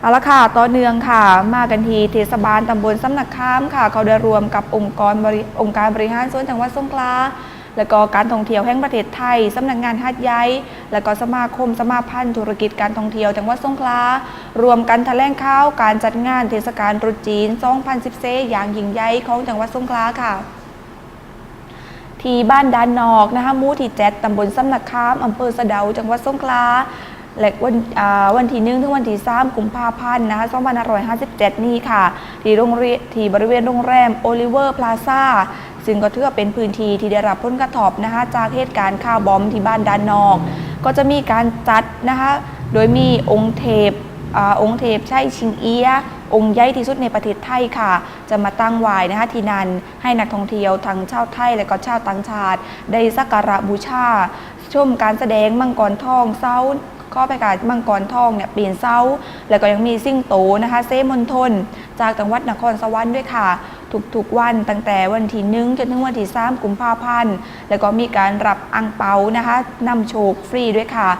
เอาละค่ะ ต่อเนื่องค่ะ มากันทีเทศบาลตำบลสำนักข้ามค่ะ เขาได้รวมกับองค์กรบริองค์การบริหารส่วนจังหวัดสงขลา และก็การท่องเที่ยวแห่งประเทศไทยสำนักงานฮัดใหญ่และก็สมาคมสมาพันธ์ธุรกิจการท่องเที่ยวจังหวัดสงขลารวมกันแถลงข่าวการจัดงานเทศกาลตรุษจีน 2014อย่างยิ่งใหญ่ของจังหวัดสงขลาค่ะที่บ้านดานนอกนะคะมู่ที่เจ็ดตำบลสำนักค้ามอำเภอสะเดาจังหวัดสงขลา และวันวันที่หนึ่งถึงวันที่สามกุมภาพันธ์นะคะ2557 นี้ค่ะ ที่โรงเรียนที่บริเวณโรงแรมโอลิเวอร์พลาซ่าซึ่งก็ถือว่าเป็นพื้นที่ที่ได้รับผลกระทบนะคะจากเหตุการณ์ข่าวบอมที่บ้านด้านนอก ก็จะมีการจัดนะคะโดยมีองค์เทพอองค์เทพใช่ชิงเอียองค์ใหญ่ที่สุดในประเทศไทยค่ะ จะมาตั้งไว้นะคะที่นั่นให้นักท่องเที่ยวทั้งชาวไทย และก็ชาวต่างชาติ ได้สักการะบูชา ชมการแสดงมังกรทองเซา ข้อประกาศมังกรทองเนี่ยปีนเซาแล้วก็ยังมีซิ่งโตนะคะเซมนทน จากจังหวัดนครสวรรค์ด้วยค่ะทุกๆวันตั้งแต่วันที่หนึ่งจนถึงวันที่สามกุมภาพันธ์แล้วก็มีการรับอังเปานะคะนำโชคฟรีด้วยค่ะ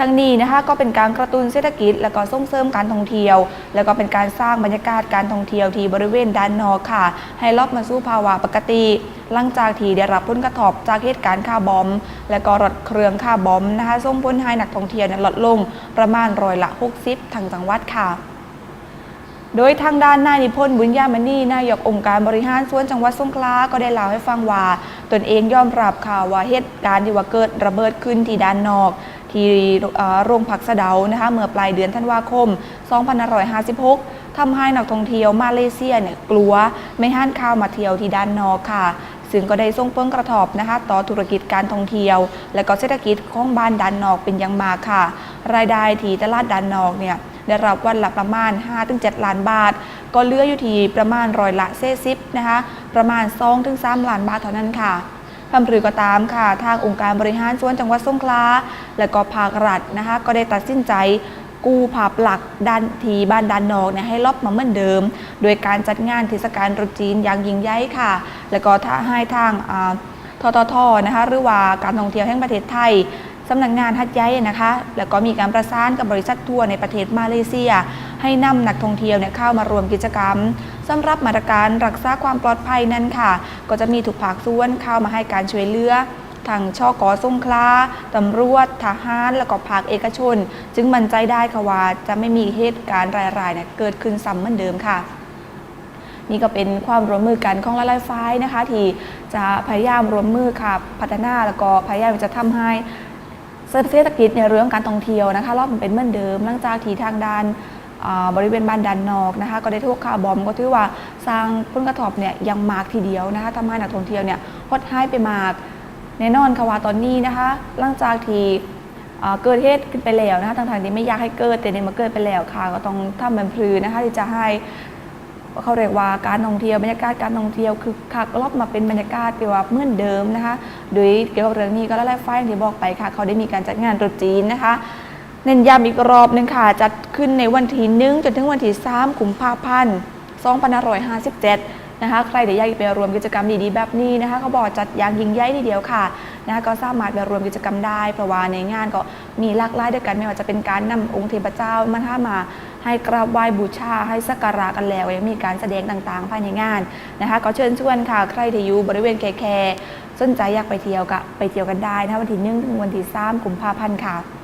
ทั้งนี้นะคะก็เป็นการกระตุ้นเศรษฐกิจ และก็ส่งเสริมการท่องเที่ยว แล้วก็เป็นการสร้างบรรยากาศการท่องเที่ยวที่บริเวณด้านนอกค่ะ ให้รอบมาสู่ภาวะปกติ หลังจากที่ได้รับผลกระทบจากเหตุการณ์ค่าบอม และก็รถเครื่องค่าบอมนะคะส่งผลให้นักท่องเที่ยวนี่ยลดลงประมาณร้อยละ 60ทางจังหวัดค่ะโดยทางด้านนายนิพนธ์บุญญามณีนายกองค์การบริหารส่วนจังหวัดสงขลาก็ได้เล่าให้ฟังว่า ตนเองยอมรับข่าวว่าเหตุการณ์ที่ว่าเกิดระเบิดขึ้นที่ด้านนอก ที่โรงผักสะเดานะคะเมื่อปลายเดือนธันวาคม 2556ทำให้นักท่องเที่ยวมาเลเซียเนี่ยกลัวไม่ห้านข้าวมาเที่ยวที่ด้านนอกค่ะ ซึ่งก็ได้ส่งผลกระทบนะคะต่อธุรกิจการท่องเที่ยว และก็เศรษฐกิจของบ้านด้านนอกเป็นอย่างมากค่ะ รายได้ที่ตลาดด้านนอกเนี่ยได้รับวันละประมาณ 5-7 ล้านบาท ก็เลืออยู่ที่ประมาณร้อยละเซซิปนะคะ ประมาณ 2-3 ล้านบาทเท่านั้นค่ะ คำรือก็ตามค่ะ ทางองค์การบริหารส่วนจังหวัดสงขลาและก็ภาครัฐนะคะก็ได้ตัดสินใจกู้ภาพหลักด้านทีบ้านด้านนอกเนี่ยให้ลบมาเหมือนเดิม โดยการจัดงานเทศกาลตรุษจีนอย่างยิ่งใหญ่ค่ะ แล้วก็ถ้าให้ทางอ่าทททนะคะหรือว่าการท่องเที่ยวแห่งประเทศไทยสำนักงานฮัดใหญ่นะคะ แล้วก็มีการประสานกับบริษัททัวร์ในประเทศมาเลเซีย ให้นำนักท่องเที่ยวเนี่ยเข้ามารวมกิจกรรม สำหรับมาตรการรักษาความปลอดภัยนั้นค่ะ ก็จะมีถูกภาคส่วนเข้ามาให้การช่วยเหลือทางช่อกอสงขลาตำรวจ ทหาร แล้วก็ภาคเอกชน จึงมั่นใจได้ค่ะว่าจะไม่มีเหตุการณ์รายๆเนี่ยเกิดขึ้นซ้ำเหมือนเดิมค่ะ นี่ก็เป็นความร่วมมือกันของละลายไฟนะคะ ที่จะพยายามร่วมมือค่ะพัฒนาแล้วก็พยายามจะทำให้เศรษฐกิจในเรื่องการท่องเที่ยวนะคะรอบมันเป็นเหมือนเดิมหลังจากที่ทางด้าน บริเวณบ้านดันนอกนะคะก็ได้ทุกข่าวบอมก็ถือว่าสร้างผลกระทบเนี่ยยังมากทีเดียวนะคะทำให้นักท่องเที่ยวเนี่ยหดหายไปมากแน่นอนค่ะว่าตอนนี้นะคะ หลังจากที่เกิดเหตุขึ้นไปแล้วนะคะทางทางๆที่ไม่อยากให้เกิดแต่เนี่ยมาเกิดไปแล้วค่ะ ก็ต้องทำเป็นพลือนะคะที่จะให้เขาเรียกว่าการท่องเที่ยวบรรยากาศการท่องเที่ยวคือคักรอบมาเป็นบรรยากาศที่ว่าเหมือนเดิมนะคะ โดยเกี่ยวกับเรื่องนี้ก็แล้วแหละไฟที่บอกไปค่ะ เขาได้มีการจัดงานตรุษจีนนะคะ เน้นย้ำอีกรอบหนึ่งค่ะ จัดขึ้นในวันที่หนึ่งจนถึงวันที่3กุมภาพันธ์2557 นะคะ ใครที่อยากไปรวมกิจกรรมดีๆแบบนี้นะคะเขาบอกจัดอย่างยิ่งใหญ่ทีเดียวค่ะนะคะก็สามารถไปรวมกิจกรรมได้ เพราะว่าในงานก็มีหลากหลายด้วยกันไม่ว่าจะเป็นการนำองค์เทพเจ้ามาท่ามาให้กราบไหว้บูชาให้สักการะกันแล้วยังมีการแสดงต่างๆภายในงานนะคะก็เชิญชวนค่ะ ใครที่อยู่บริเวณแคร์สนใจอยากไปเที่ยวก็ไปเที่ยวกันได้นะวันที่หนึ่งถึงวันที่สามกุมภาพันธ์ค่ะ